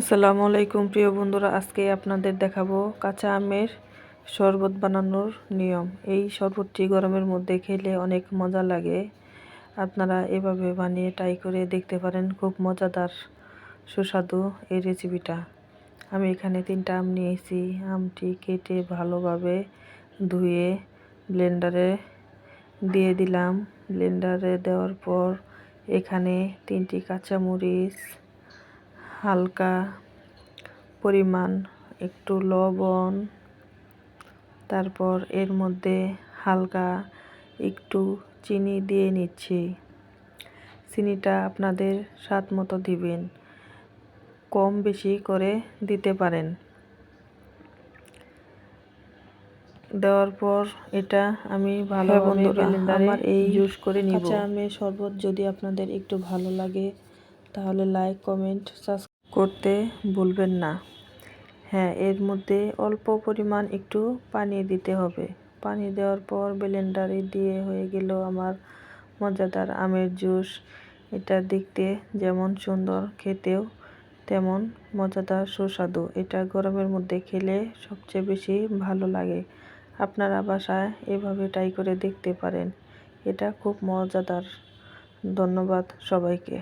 আসসালামু আলাইকুম, প্রিয় বন্ধুরা। আজকে আপনাদের দেখাবো কাঁচা আমের শরবত বানানোর নিয়ম। এই শরবতটি গরমের মধ্যে খেলে অনেক মজা লাগে। আপনারা এভাবে বানিয়ে ট্রাই করে দেখতে পারেন, খুব মজাদার, সুস্বাদু এই রেসিপিটা। আমি এখানে তিনটা আম নিয়েছি। আমটি কেটে ভালোভাবে ধুয়ে ব্লেন্ডারে দিয়ে দিলাম। ব্লেন্ডারে দেওয়ার পর এখানে তিনটি কাঁচামরিচ হালকা পরিমাণ একটু লবণ তারপর এর মধ্যে হালকা একটু চিনি দিয়ে নিচ্ছি। চিনিটা আপনাদের স্বাদ মতো দিবেন কম বেশি করে দিতে পারেন। দেওয়ার পর এটা আমি ভালো আমার এই ইউজ করে নিব। কাঁচা আমের শরবত যদি আপনাদের একটু ভালো লাগে তাহলে লাইক কমেন্ট সাবস্ক্রাইব করতে ভুলবেন না। হ্যাঁ এর মধ্যে অল্প পরিমাণ একটু পানি দিতে হবে। পানি দেওয়ার পর ব্লেন্ডারে দিয়ে হয়ে গেল আমার মজাদার আমের জুস। এটা দেখতে যেমন সুন্দর, খেতেও তেমন মজাদার, সুস্বাদু। এটা গরমের মধ্যে খেলে সবচেয়ে বেশি ভালো লাগে। আপনারা বাসায় এভাবে ট্রাই করে দেখতে পারেন। এটা খুব মজাদার। ধন্যবাদ সবাইকে।